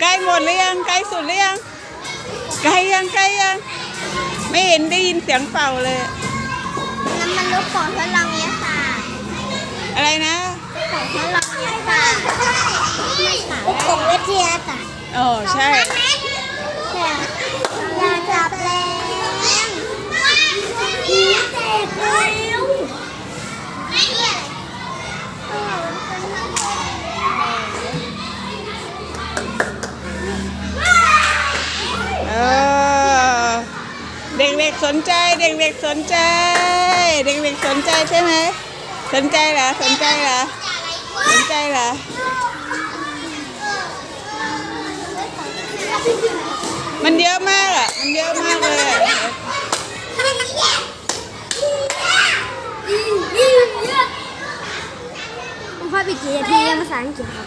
ใกล้หมดหรือยังใกล้สุดหรือยังใกล้ยังใกล้ยัง ไม่เห็นได้ยินเสียงเป่าเลย น้ำมันลูกของทดลองเนี้ยค่ะอะไรนะของทดลองเนี้ยค่ะลูกของวิทยาศาสตร์โอ้ใช่อย่ นใจเด็กๆสนใจ เด็กๆสนใจใช่ไหมสนใจเหรอสนใจเหรอสนใจเหรอมันเยอะมากอะ มันเยอะมากเลยอะคุณพ่อปิดกี่นาทีภาษาอังกฤษครับ